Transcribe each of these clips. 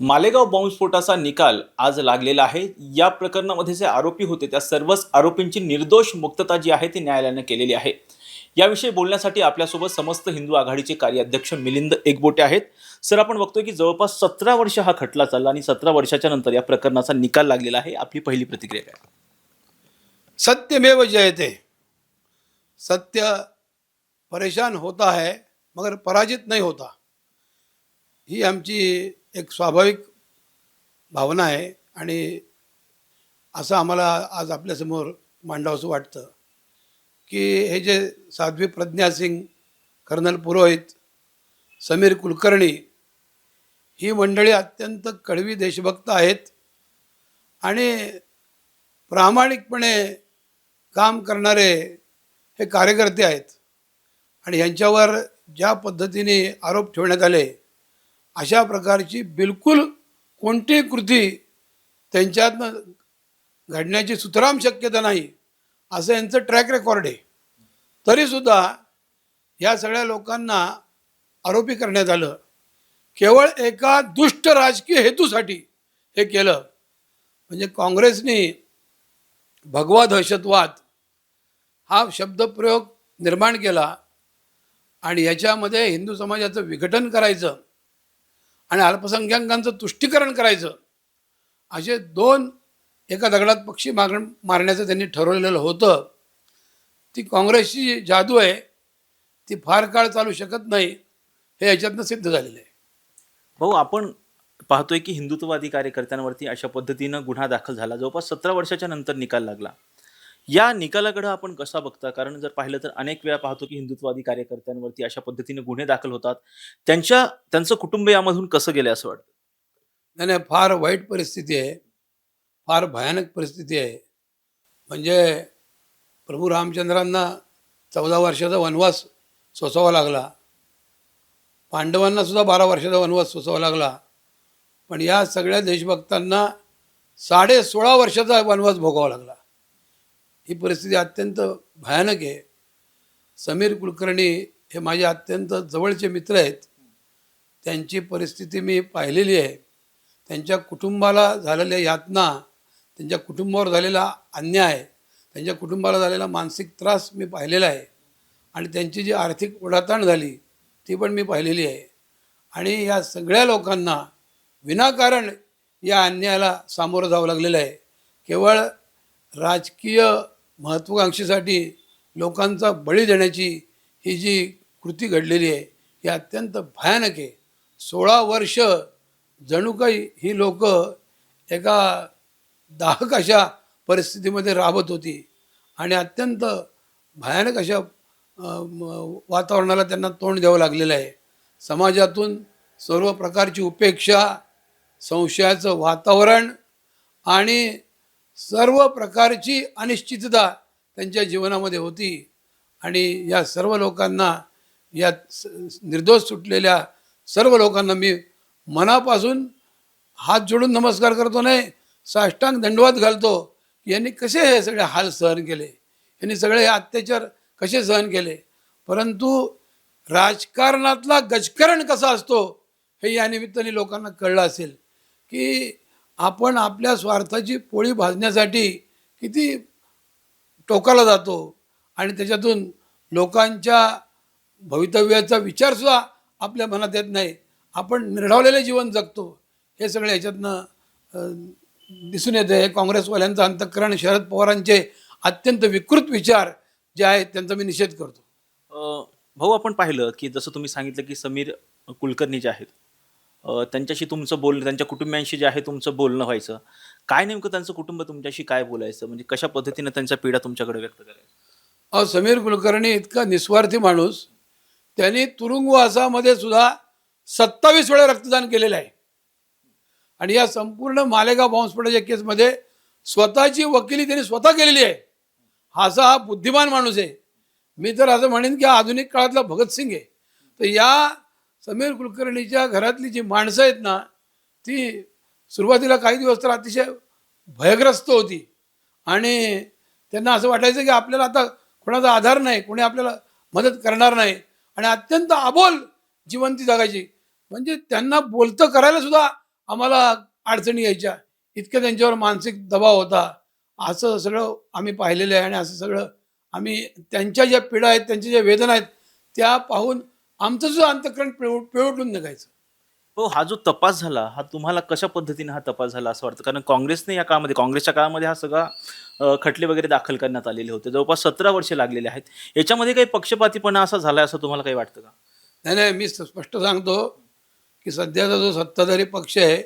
मालेगाव बॉम्बस्फोटाचा निकाल आज लागलेला आहे. या प्रकरणामध्ये जे आरोपी होते त्या सर्वच आरोपींची निर्दोष मुक्तता जी आहे ती न्यायालयानं केलेली आहे. याविषयी बोलण्यासाठी आपल्यासोबत समस्त हिंदू आघाडीचे कार्याध्यक्ष मिलिंद एकबोटे आहेत. सर आपण बघतोय की जवळपास सतरा वर्ष हा खटला चालला आणि सतरा वर्षाच्या नंतर या प्रकरणाचा निकाल लागलेला आहे. आपली पहिली प्रतिक्रिया काय? सत्यमेव जयते. सत्य परेशान होता है मगर पराजित नाही होता. ही आमची एक स्वाभाविक भावना आहे आणि असं आम्हाला आज आपल्यासमोर मांडावंसं वाटतं की हे जे साध्वी प्रज्ञा सिंग कर्नल पुरोहित समीर कुलकर्णी ही मंडळी अत्यंत कडवी देशभक्त आहेत आणि प्रामाणिकपणे काम करणारे हे कार्यकर्ते आहेत. आणि यांच्यावर ज्या पद्धतीने आरोप ठेवण्यात आले अशा प्रकारची बिलकुल कोणतीही कृती त्यांच्यातनं घडण्याची सुतराम शक्यता नाही असं यांचं ट्रॅक रेकॉर्ड आहे. तरीसुद्धा या सगळ्या लोकांना आरोपी करण्यात आलं. केवळ एका दुष्ट राजकीय हेतूसाठी हे केलं. म्हणजे काँग्रेसने भगवा दहशतवाद हा शब्दप्रयोग निर्माण केला आणि याच्यामध्ये हिंदू समाजाचं विघटन करायचं आणि अल्पसंख्याकांचं तुष्टीकरण करायचं. असे दोन एका दगडात पक्षी माग मारण्याचं त्यांनी ठरवलेलं होतं. ती काँग्रेसची जादू आहे. ती फार काळ चालू शकत नाही. हे याच्यातनं सिद्ध झालेलं आहे. भाऊ आपण पाहतोय की हिंदुत्ववादी कार्यकर्त्यांवरती अशा पद्धतीनं गुन्हा दाखल झाला. जवळपास सतरा वर्षाच्या नंतर निकाल लागला. या निकालाकडे आपण कसा बघता? कारण जर पाहिलं तर अनेक वेळा पाहतो की हिंदुत्ववादी कार्यकर्त्यांवरती अशा पद्धतीने गुन्हे दाखल होतात. त्यांच्या त्यांचं कुटुंब यामधून कसं गेलं असं वाटतं? नाही नाही फार वाईट परिस्थिती आहे. फार भयानक परिस्थिती आहे. म्हणजे प्रभू रामचंद्रांना चौदा वर्षाचा वनवास सोसावा लागला. पांडवांना सुद्धा बारा वर्षाचा वनवास सोसावा लागला. पण या सगळ्या देशभक्तांना साडे सोळा वर्षाचा वनवास भोगावा लागला. ही परिस्थिती अत्यंत भयानक आहे. समीर कुलकर्णी हे माझे अत्यंत जवळचे मित्र आहेत. त्यांची परिस्थिती मी पाहिलेली आहे. त्यांच्या कुटुंबाला झालेल्या यातना त्यांच्या कुटुंबावर झालेला अन्याय त्यांच्या कुटुंबाला झालेला मानसिक त्रास मी पाहिलेला आहे. आणि त्यांची जी आर्थिक ओढाताण झाली ती पण मी पाहिलेली आहे. आणि या सगळ्या लोकांना विनाकारण या अन्यायाला सामोरं जावं लागलेलं आहे. केवळ राजकीय महत्त्वाकांक्षेसाठी लोकांचा बळी देण्याची ही जी कृती घडलेली आहे ही अत्यंत भयानक आहे. सोळा वर्ष जणू काही ही लोक एका दाहक अशा परिस्थितीमध्ये राबत होती आणि अत्यंत भयानक अशा वातावरणाला त्यांना तोंड द्यावं लागलेलं आहे. समाजातून सर्व प्रकारची उपेक्षा संशयाचं वातावरण आणि सर्व प्रकारची अनिश्चितता त्यांच्या जीवनामध्ये होती. आणि या सर्व लोकांना या स- निर्दोष सुटलेल्या सर्व लोकांना मी मनापासून हात जोडून नमस्कार करतो नाही साष्टांग दंडवत घालतो यांनी कसे हे सगळे हाल सहन केले? यांनी सगळे हे अत्याचार कसे सहन केले? परंतु राजकारणातला गजकरण कसा असतो हे या निमित्ताने लोकांना कळलं असेल की आपण आपल्या स्वार्थाची पोळी भाजण्यासाठी किती टोकाला जातो आणि त्याच्यातून लोकांच्या भवितव्याचा विचारसुद्धा आपल्या मनात येत नाही. आपण निर्ढावलेले जीवन जगतो. हे सगळे ह्याच्यातनं दिसून येतं हे काँग्रेसवाल्यांचं अंतःकरण शरद पवारांचे अत्यंत विकृत विचार जे आहेत त्यांचा मी निषेध करतो. भाऊ आपण पाहिलं की जसं तुम्ही सांगितलं की समीर कुलकर्णी जे आहेत. अ, त्यांच्याशी तुमचं बोलणं त्यांच्या कुटुंबियांशी जे आहे तुमचं बोलणं व्हायचं. काय नेमकं त्यांचं कुटुंब तुमच्याशी काय बोलायचं? म्हणजे कशा पद्धतीने त्यांच्या पीडा तुमच्याकडे व्यक्त करायचं? अहो समीर कुलकर्णी इतका निस्वार्थी माणूस त्यांनी तुरुंगवासामध्ये सुद्धा सत्तावीस वेळा रक्तदान केलेलं आहे. आणि या संपूर्ण मालेगाव बॉम्बस्फोटाच्या केसमध्ये स्वतःची वकिली त्यांनी स्वतः केलेली आहे. हा असा हा बुद्धिमान माणूस आहे. मी तर असं म्हणेन की हा आधुनिक काळातला भगतसिंग आहे. तर या समीर कुलकर्णीच्या घरातली जी माणसं आहेत ना ती सुरुवातीला काही दिवस तर अतिशय भयग्रस्त होती. आणि त्यांना असं वाटायचं की आपल्याला आता कोणाचा आधार नाही कोणी आपल्याला मदत करणार नाही. आणि अत्यंत अबोल जिवंती जगायची. म्हणजे त्यांना बोलतं करायला सुद्धा आम्हाला अडचणी यायच्या. इतकं त्यांच्यावर मानसिक दबाव होता. असं सगळं आम्ही पाहिलेलं आहे. आणि असं सगळं आम्ही त्यांच्या ज्या पीडा आहेत त्यांच्या ज्या वेदना आहेत त्या पाहून आमचं सुद्धा अंतकरण पिळव पिळवटून निघायचं. हो हा जो तपास झाला हा तुम्हाला कशा पद्धतीने हा तपास झाला असं वाटतं? कारण काँग्रेसने या काळामध्ये काँग्रेसच्या काळामध्ये हा सगळा खटले वगैरे दाखल करण्यात आलेले होते. जवळपास सतरा वर्षे लागलेले आहेत. याच्यामध्ये काही पक्षपातीपणा असा झालाय असं तुम्हाला काही वाटतं का? नाही नाही मी स्पष्ट सांगतो की सध्याचा जो सत्ताधारी पक्ष आहे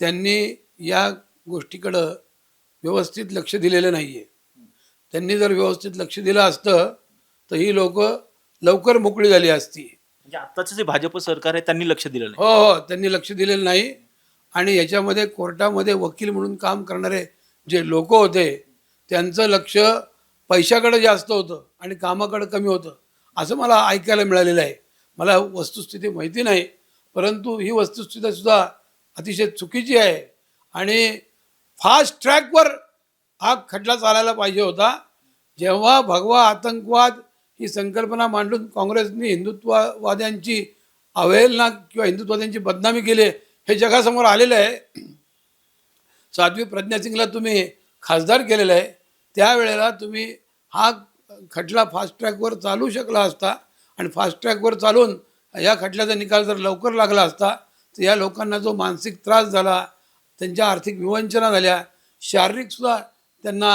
त्यांनी या गोष्टीकडं व्यवस्थित लक्ष दिलेलं नाही आहे त्यांनी जर व्यवस्थित लक्ष दिलं असतं तर ही लोक लवकर मोकळी झाली असती. म्हणजे आत्ताचं जे भाजप सरकार आहे त्यांनी लक्ष दिलं नाही. हो हो त्यांनी लक्ष दिलेलं नाही. आणि याच्यामध्ये कोर्टामध्ये वकील म्हणून काम करणारे जे लोक होते त्यांचं लक्ष पैशाकडे जास्त होतं आणि कामाकडे कमी होतं. असं मला ऐकायला मिळालेलं आहे. मला वस्तुस्थिती माहिती नाही परंतु ही वस्तुस्थिती सुद्धा अतिशय चुकीची आहे. आणि फास्ट ट्रॅकवर हा खटला चालायला पाहिजे होता. जेव्हा भगवा आतंकवाद ही संकल्पना मांडून काँग्रेसने हिंदुत्ववाद्यांची अवहेलना किंवा हिंदुत्ववाद्यांची बदनामी केली हे जगासमोर आलेलं आहे. साध्वी प्रज्ञा सिंगला तुम्ही खासदार केलेलं आहे. त्यावेळेला तुम्ही हा खटला फास्ट ट्रॅकवर चालू शकला असता आणि फास्ट ट्रॅकवर चालून या खटल्याचा निकाल जर लवकर लागला असता तर या लोकांना जो मानसिक त्रास झाला त्यांच्या आर्थिक विवंचना झाल्या शारीरिकसुद्धा त्यांना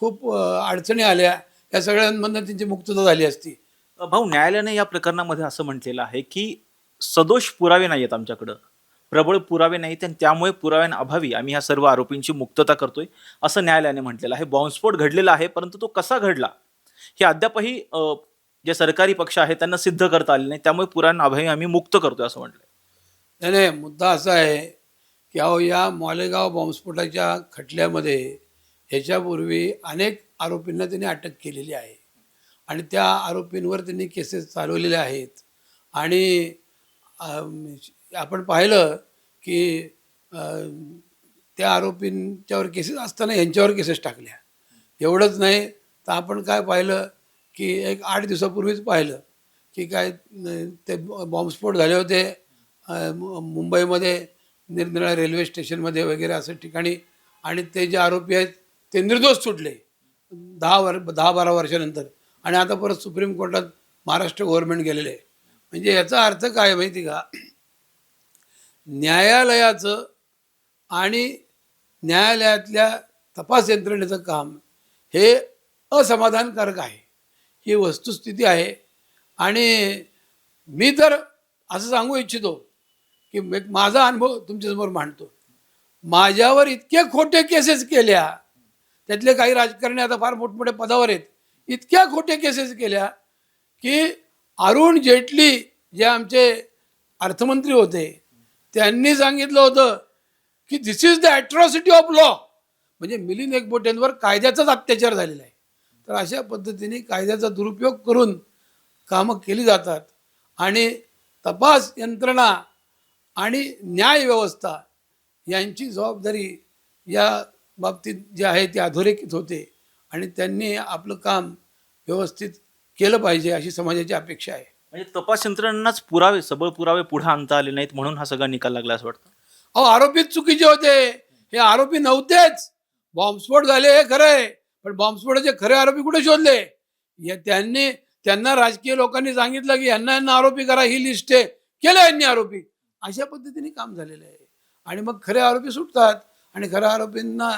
खूप अडचणी आल्या. या सगळ्यांमधनं त्यांची मुक्तता झाली असती. भाऊ न्यायालयाने या प्रकरणामध्ये असं म्हटलेलं आहे की सदोष पुरावे नाही आहेत आमच्याकडं. प्रबळ पुरावे नाहीत आणि त्यामुळे पुराव्यांअभावी आम्ही ह्या सर्व आरोपींची मुक्तता करतोय असं न्यायालयाने म्हटलेलं आहे. बॉम्बस्फोट घडलेला आहे परंतु तो कसा घडला? हे अद्यापही जे सरकारी पक्ष आहे त्यांना सिद्ध करता आले नाही. त्यामुळे पुराव्यांअभावी आम्ही मुक्त करतोय असं म्हटलंय. नाही नाही मुद्दा असा आहे की अहो या मालेगाव बॉम्बस्फोटाच्या खटल्यामध्ये ह्याच्यापूर्वी अनेक आरोपींना त्यांनी अटक केलेली आहे. आणि त्या आरोपींवर त्यांनी केसेस चालवलेल्या आहेत. आणि आपण पाहिलं की त्या आरोपींच्यावर केसेस असताना यांच्यावर केसेस टाकल्या. एवढंच नाही तर आपण काय पाहिलं की एक आठ दिवसापूर्वीच पाहिलं की काय ते बॉम्बस्फोट झाले होते मु- मुंबईमध्ये निरनिराळ्या रेल्वे स्टेशनमध्ये वगैरे असं ठिकाणी. आणि ते जे आरोपी आहेत ते निर्दोष सुटले. दहा वर दहा बारा वर्षानंतर. आणि आता परत सुप्रीम कोर्टात महाराष्ट्र गव्हर्नमेंट गेलेले. आहे म्हणजे याचा अर्थ काय आहे माहिती का? न्यायालयाचं आणि न्यायालयातल्या तपास यंत्रणेचं काम हे असमाधानकारक आहे. ही वस्तुस्थिती आहे. आणि मी तर असं सांगू इच्छितो की एक माझा अनुभव तुमच्यासमोर मांडतो. माझ्यावर इतके खोटे केसेस केल्या त्यातले काही राजकारणी आता फार मोठमोठ्या पदावर आहेत. इतक्या खोट्या केसेस केल्या की अरुण जेटली जे आमचे अर्थमंत्री होते त्यांनी सांगितलं होतं की this is the atrocity of law म्हणजे मिलिंद एकबोटेंवर कायद्याचाच अत्याचार झालेला आहे. तर अशा पद्धतीने कायद्याचा दुरुपयोग करून कामं केली जातात आणि तपास यंत्रणा आणि न्यायव्यवस्था यांची जबाबदारी या बाबतीत जे आहे ती अधोरेखित होते आणि त्यांनी आपलं काम व्यवस्थित केलं पाहिजे अशी समाजाची अपेक्षा आहे. म्हणजे तपास यंत्रणांनाच पुरावे सबळ पुरावे पुढे आणता आले नाहीत म्हणून हा सगळा निकाल लागला असं वाटतं? अहो आरोपीच चुकीचे होते. हे आरोपी नव्हतेच. बॉम्बस्फोट झाले हे खरं आहे. पण बॉम्बस्फोटाचे खरे आरोपी कुठे शोधले? या त्यांनी त्यांना राजकीय लोकांनी सांगितलं की यांना यांना आरोपी करा ही लिस्ट आहे. केलं यांनी आरोपी. अशा पद्धतीने काम झालेलं आहे. आणि मग खरे आरोपी सुटतात. आणि खऱ्या आरोपींना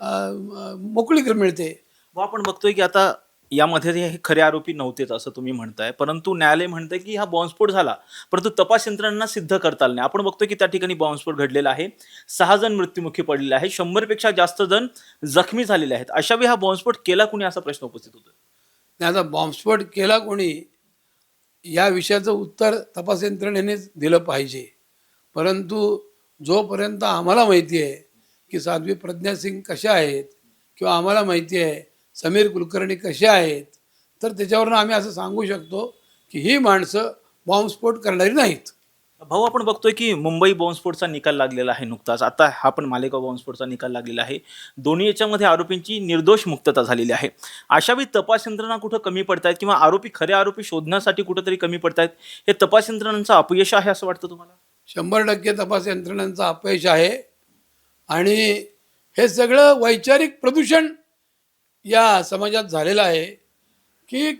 अं, अं, मोकळीक मिळते. व आपण बघतोय की आता यामध्ये हे खरे आरोपी नव्हतेच असं तुम्ही म्हणताय. परंतु न्यायालय म्हणतंय की हा बॉम्बस्फोट झाला. परंतु तपास यंत्रणांना सिद्ध करता आलं नाही. आपण बघतोय की त्या ठिकाणी बॉम्बस्फोट घडलेला आहे. सहा जण मृत्युमुखी पडलेले आहे शंभरपेक्षा जास्त जण जखमी झालेले आहेत. अशा वेळी हा बॉम्बस्फोट केला कुणी असा प्रश्न उपस्थित होतो आता बॉम्बस्फोट केला कोणी या विषयाचं उत्तर तपास यंत्रणेनेच दिलं पाहिजे. परंतु जोपर्यंत आम्हाला माहिती आहे की साध्वी प्रज्ञा सिंग कशा आहेत? किंवा आम्हाला माहिती आहे समीर कुलकर्णी कसे आहेत? तर त्याच्यावरून आम्ही असं सांगू शकतो की ही माणसं बॉम्बस्फोट करणारी नाहीत. भाऊ आपण बघतोय की मुंबई बॉम्बस्फोटचा निकाल लागलेला आहे नुकताच. आता हा पण मालेगाव बॉम्बस्फोटचा निकाल लागलेला आहे. दोन्ही याच्यामध्ये आरोपींची निर्दोष मुक्तता झालेली आहे. अशा वेळी तपास यंत्रणा कुठं कमी पडतायत किंवा आरोपी खरे आरोपी शोधण्यासाठी कुठंतरी कमी पडतायत हे तपास यंत्रणांचं अपयश आहे असं वाटतं तुम्हाला? शंभर टक्के तपास यंत्रणांचं अपयश आहे. आणि हे सगळं वैचारिक प्रदूषण या समाजात झालेलं आहे की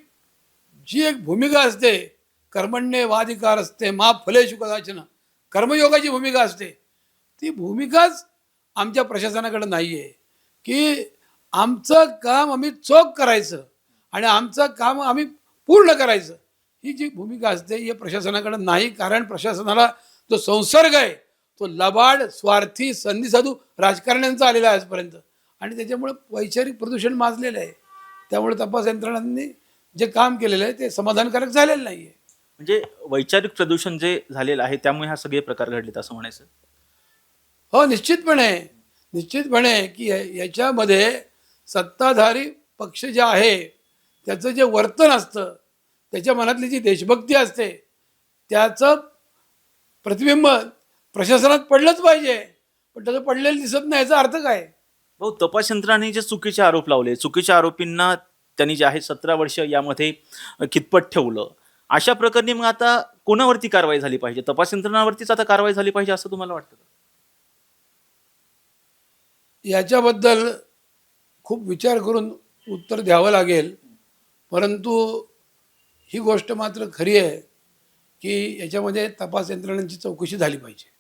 जी एक भूमिका असते कर्मण्य वाधिकार असते मा फलेशु कदाचन कर्मयोगाची भूमिका असते ती भूमिकाच आमच्या प्रशासनाकडे नाही आहे की आमचं काम आम्ही चोख करायचं आणि आमचं काम आम्ही पूर्ण करायचं ही जी भूमिका असते ही प्रशासनाकडे नाही कारण प्रशासनाला जो संसर्ग आहे तो लबाड स्वार्थी संधीसाधू राजकारण्यांचा आलेला आहे आजपर्यंत. आणि त्याच्यामुळे वैचारिक प्रदूषण माजलेलं आहे. त्यामुळे तपास यंत्रणांनी जे काम केलेलं आहे ते समाधानकारक झालेलं नाही आहे म्हणजे वैचारिक प्रदूषण जे झालेलं आहे त्यामुळे हा सगळे प्रकार घडलेत असं म्हणायचं? हो निश्चितपणे. निश्चितपणे की याच्यामध्ये सत्ताधारी पक्ष जे आहे त्याचं जे वर्तन असतं त्याच्या मनातली जी देशभक्ती असते त्याचं प्रतिबिंब प्रशासनात पडलंच पाहिजे. पण त्याचं पडलेलं दिसत नाही याचा अर्थ काय? भाऊ तपास यंत्रणाने जे चुकीचे आरोप लावले चुकीच्या आरोपींना त्यांनी जे आहे सतरा वर्ष यामध्ये कितपत ठेवलं. अशा प्रकरणी मग आता कोणावरती कारवाई झाली पाहिजे? तपास यंत्रणावरतीच आता कारवाई झाली पाहिजे असं तुम्हाला वाटतं? याच्याबद्दल खूप विचार करून उत्तर द्यावं लागेल. परंतु ही गोष्ट मात्र खरी आहे की याच्यामध्ये तपास यंत्रणांची चौकशी झाली पाहिजे.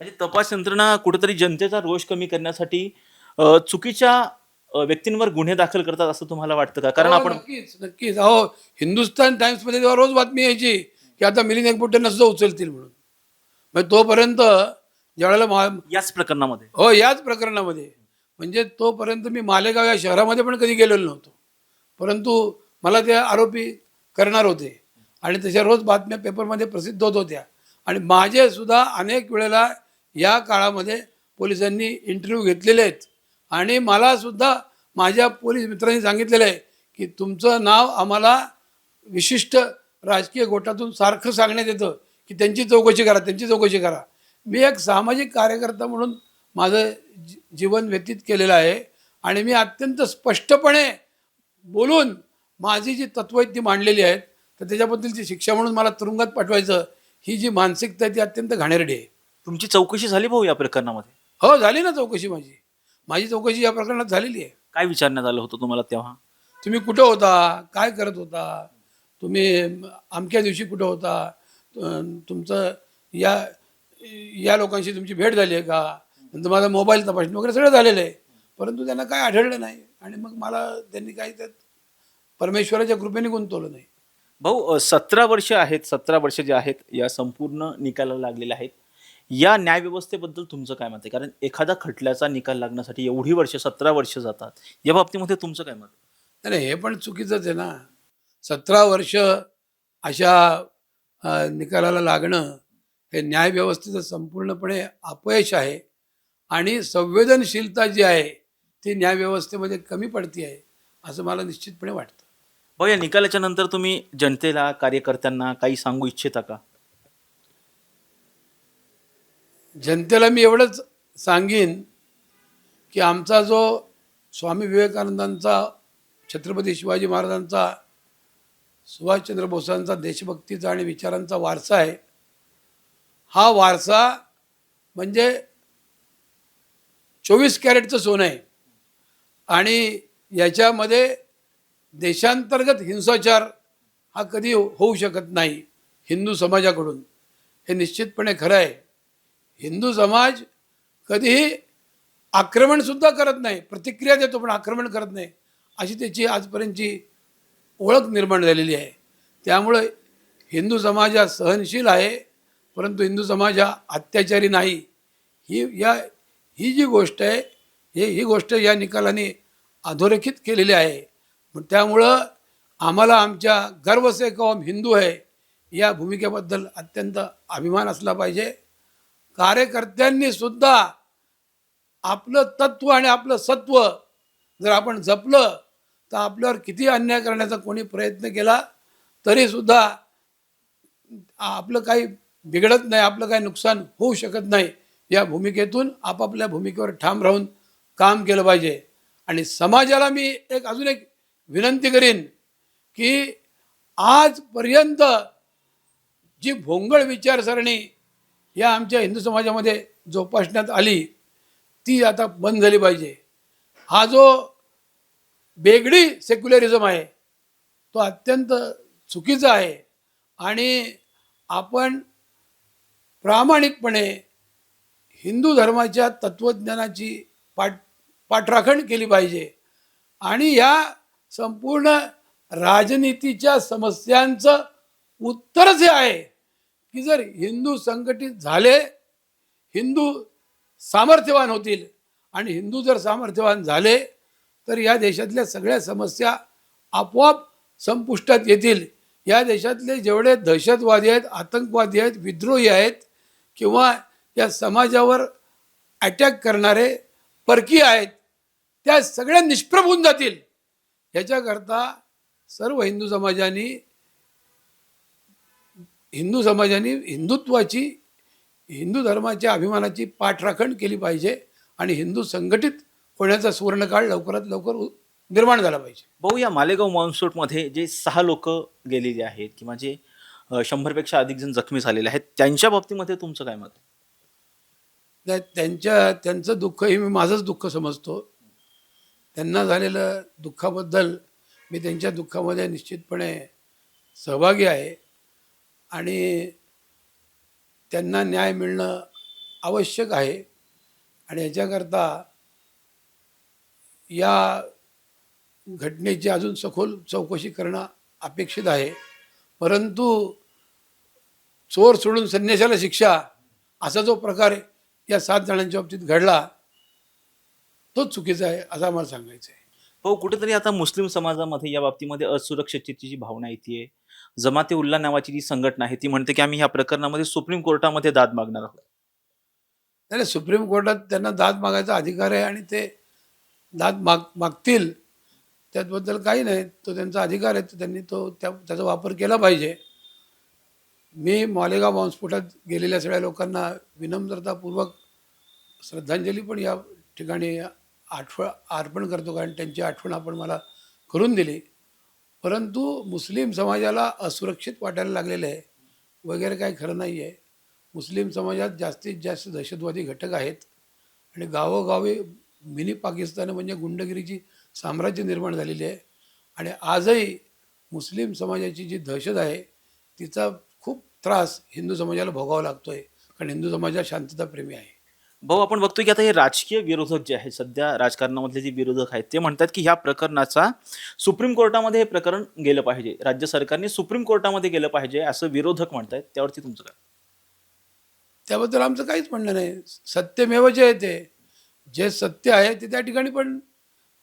म्हणजे तपास यंत्रणा कुठेतरी जनतेचा रोष कमी करण्यासाठी अ, चुकीच्या व्यक्तींवर गुन्हे दाखल करतात असं तुम्हाला वाटतं का? कारण हो, आपण नक्कीच नक्कीच. अहो हिंदुस्तान टाइम्समध्ये तेव्हा रोज बातमी यायची की आता मिलिंद एकबोटेंना सुद्धा उचलतील म्हणून. मग तोपर्यंत ज्यावेळेला मा याच प्रकरणामध्ये. हो याच प्रकरणामध्ये. म्हणजे तोपर्यंत मी मालेगाव या शहरामध्ये पण कधी गेलेलो नव्हतो. परंतु मला ते आरोपी करणार होते. आणि त्याच्या रोज बातम्या पेपरमध्ये प्रसिद्ध होत होत्या. आणि माझे सुद्धा अनेक वेळेला या काळामध्ये पोलिसांनी इंटरव्ह्यू घेतलेले आहेत. आणि मला सुद्धा माझ्या पोलीस मित्रांनी सांगितलेलं आहे की तुमचं नाव आम्हाला विशिष्ट राजकीय गोटातून सारखं सांगण्यात येतं की त्यांची चौकशी करा त्यांची चौकशी करा. मी एक सामाजिक कार्यकर्ता म्हणून माझं जी- जीवन व्यतीत केलेलं आहे आणि मी अत्यंत स्पष्टपणे बोलून माझी जी तत्व आहेत ती मांडलेली आहेत. तर त्याच्याबद्दलची शिक्षा म्हणून मला तुरुंगात पाठवायचं ही जी मानसिकता आहे ती अत्यंत घाणेरडी आहे. तुमची चौकशी झाली भाऊ या प्रकरणामध्ये? हो झाली ना चौकशी माझी. माझी चौकशी या प्रकरणात झालेली आहे. काय विचारण्यात आलं होतं तुम्हाला तेव्हा? तुम्ही कुठं होता? काय करत होता? तुम्ही अमक्या दिवशी कुठं होता? तुमचं या या लोकांशी तुमची भेट झाली आहे का? नंतर माझा मोबाईल तपासणी वगैरे सगळं झालेलं आहे. परंतु त्यांना काय आढळलं नाही आणि मग मला त्यांनी काही त्यात परमेश्वराच्या कृपेने गुंतवलं नाही. भाऊ सतरा वर्ष आहेत सतरा वर्ष जे आहेत या संपूर्ण निकालाला लागलेले आहेत. या न्यायव्यवस्थेबद्दल तुमचं काय मत आहे? कारण एखादा खटल्याचा निकाल लागण्यासाठी एवढी वर्ष सतरा वर्ष जातात. या बाबतीमध्ये तुमचं काय मत आहे? नाही हे पण चुकीचंच आहे ना. सतरा वर्ष अशा निकालाला लागणं हे न्यायव्यवस्थेचं संपूर्णपणे अपयश आहे आणि संवेदनशीलता जी आहे ती न्यायव्यवस्थेमध्ये कमी पडती आहे असं मला निश्चितपणे वाटतं. भाऊ या निकालाच्या नंतर तुम्ही जनतेला कार्यकर्त्यांना काही सांगू इच्छिता का? जनतेला मी एवढंच सांगेन की आमचा जो स्वामी विवेकानंदांचा छत्रपती शिवाजी महाराजांचा सुभाषचंद्र बोसांचा देशभक्तीचा आणि विचारांचा वारसा आहे हा वारसा म्हणजे चोवीस कॅरेटचं सोनं आहे. आणि याच्यामध्ये देशांतर्गत हिंसाचार हा कधी होऊ शकत नाही हिंदू समाजाकडून. हे निश्चितपणे खरं आहे. हिंदू समाज कधीही आक्रमणसुद्धा करत नाही प्रतिक्रिया देतो पण आक्रमण करत नाही अशी त्याची आजपर्यंतची ओळख निर्माण झालेली आहे. त्यामुळं हिंदू समाज हा सहनशील आहे परंतु हिंदू समाज हा अत्याचारी नाही. ही या ही जी गोष्ट आहे हे ही गोष्ट या निकालाने अधोरेखित केलेली आहे. मग त्यामुळं आम्हाला आमच्या गर्व से कौम हिंदू आहे या भूमिकेबद्दल अत्यंत अभिमान असला पाहिजे. कार्यकर्त्यांनी सुद्धा आपलं तत्व आणि आपलं सत्व जर आपण जपलं तर आपल्यावर किती अन्याय करण्याचा कोणी प्रयत्न केला तरी सुद्धा आपलं काही बिघडत नाही आपलं काही नुकसान होऊ शकत नाही या भूमिकेतून आपापल्या भूमिकेवर ठाम राहून काम केलं पाहिजे. आणि समाजाला मी एक अजून एक विनंती करीन की आजपर्यंत जी भोंगळ विचारसरणी या आमच्या हिंदू समाजामध्ये जोपासण्यात आली ती आता बंद झाली पाहिजे. हा जो बेगडी सेक्युलरिझम आहे तो अत्यंत चुकीचा आहे आणि आपण प्रामाणिकपणे हिंदू धर्माच्या तत्त्वज्ञानाची पाठ पाठराखण केली पाहिजे आणि या संपूर्ण राजनीतीच्या समस्यांचं उत्तरच हे आहे. की जर हिंदू संघटित झाले हिंदू सामर्थ्यवान होतील आणि हिंदू जर सामर्थ्यवान झाले तर या देशातल्या सगळ्या समस्या आपोआप संपुष्टात येतील. या देशातले जेवढे दहशतवादी आहेत आतंकवादी आहेत विद्रोही आहेत किंवा या समाजावर अटॅक करणारे परकीय आहेत त्या सगळ्या निष्प्रभ होऊन जातील. याच्याकरता सर्व हिंदू समाजाने हिंदू समाजाने हिंदुत्वाची हिंदू धर्माच्या अभिमानाची पाठराखण केली पाहिजे आणि हिंदू संघटित होण्याचा सुवर्णकाळ लवकरात लवकर निर्माण झाला पाहिजे. भाऊ या मालेगाव मॉन्सूटमध्ये जे सहा लोक गेलेले आहेत किंवा जे शंभरपेक्षा अधिक जण जखमी झालेले आहेत त्यांच्या बाबतीमध्ये तुमचं काय मत त्यांच्या त्यांचं दुःख हे मी माझंच दुःख समजतो. त्यांना झालेलं दुःखाबद्दल मी त्यांच्या दुःखामध्ये निश्चितपणे सहभागी आहे. आणि त्यांना न्याय मिळणं आवश्यक आहे. आणि याच्याकरता या घटनेची अजून सखोल चौकशी करणं अपेक्षित आहे. परंतु चोर सोडून संन्याशाला शिक्षा असा जो प्रकार या सात जणांच्या बाबतीत घडला तोच चुकीचा आहे असं आम्हाला सांगायचं आहे. भाऊ कुठेतरी आता मुस्लिम समाजामध्ये या बाबतीमध्ये असुरक्षिततेची भावना येते जमाते उल्ला नावाची जी संघटना आहे ती म्हणते की आम्ही ह्या प्रकरणामध्ये सुप्रीम कोर्टामध्ये दाद मागणार आहोत. नाही नाही, सुप्रीम कोर्टात त्यांना दाद मागायचा अधिकार आहे आणि ते दाद माग मागतील. त्याबद्दल काही नाही तो त्यांचा अधिकार आहे तर त्यांनी तो त्या त्याचा वापर केला पाहिजे. मी मालेगाव बॉम्बस्फोटात गेलेल्या सगळ्या लोकांना विनम्रतापूर्वक श्रद्धांजली पण या ठिकाणी आठवण अर्पण करतो कारण त्यांची आठवण आपण मला करून दिली. परंतु मुस्लिम समाजाला असुरक्षित वाटायला लागलेलं आहे. वगैरे काही खरं नाही आहे. मुस्लिम समाजात जास्तीत जास्त दहशतवादी घटक आहेत. आणि गावोगावी मिनी पाकिस्तान म्हणजे गुंडगिरीची साम्राज्य निर्माण झालेली आहे. आणि आजही मुस्लिम समाजाची जी दहशत आहे तिचा खूप त्रास हिंदू समाजाला भोगावा लागतो आहे कारण हिंदू समाजात शांतताप्रेमी आहे. भाऊ आपण बघतोय की आता हे राजकीय विरोधक जे आहेत सध्या राजकारणामधले जे विरोधक आहेत ते म्हणतात की ह्या प्रकरणाचा सुप्रीम कोर्टामध्ये हे प्रकरण गेलं पाहिजे. राज्य सरकारने सुप्रीम कोर्टामध्ये गेलं पाहिजे असं विरोधक म्हणतायत. त्यावरती तुमचं काय? त्याबद्दल आमचं काहीच म्हणणं नाही. सत्यमेव जे आहे ते जे सत्य आहे ते त्या ठिकाणी पण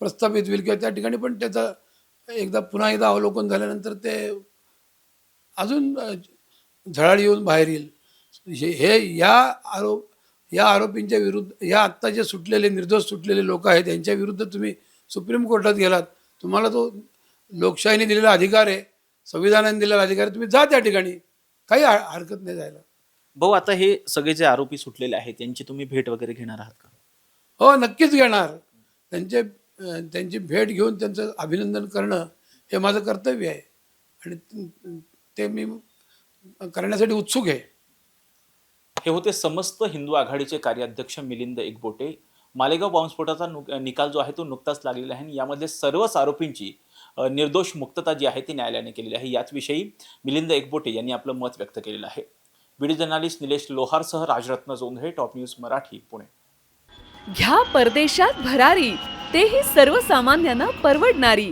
प्रस्थापित होईल किंवा त्या ठिकाणी पण त्याचं एकदा पुन्हा एकदा अवलोकन झाल्यानंतर ते अजून झळाळी येऊन बाहेर येईल. हे हे या आरोप या आरोपींच्या विरुद्ध या आत्ता जे सुटलेले निर्दोष सुटलेले लोक आहेत यांच्या विरुद्ध तुम्ही सुप्रीम कोर्टात गेलात. तुम्हाला तो लोकशाहीने दिलेला अधिकार आहे संविधानाने दिलेला अधिकार आहे तुम्ही जा त्या ठिकाणी. काही हर- हरकत नाही जायला. भाऊ आता हे सगळे जे आरोपी सुटलेले आहेत त्यांची तुम्ही भेट वगैरे घेणार आहात का? हो नक्कीच घेणार. त्यांचे त्यांची भेट घेऊन त्यांचं अभिनंदन करणं हे माझं कर्तव्य आहे. आणि ते मी करण्यासाठी उत्सुक आहे. हे होते समस्त हिंदू आघाडीचे कार्याध्यक्ष मिलिंद एकबोटे. मालेगाव बॉम्बस्फोटाचा नुक निकाल जो आहे तो नुकताच लागलेला आहे आणि यामध्ये सर्वच आरोपींची निर्दोष मुक्तता जी आहे ती न्यायालयाने केलेली आहे. याचविषयी मिलिंद एकबोटे यांनी आपलं मत व्यक्त केलेलं आहे. व्हिडिओ जर्नालिस्ट निलेश लोहारसह राजरत्न जोंधळे टॉप न्यूज मराठी पुणे. घ्या परदेशात भरारी तेही सर्वसामान्यांना परवडणारी.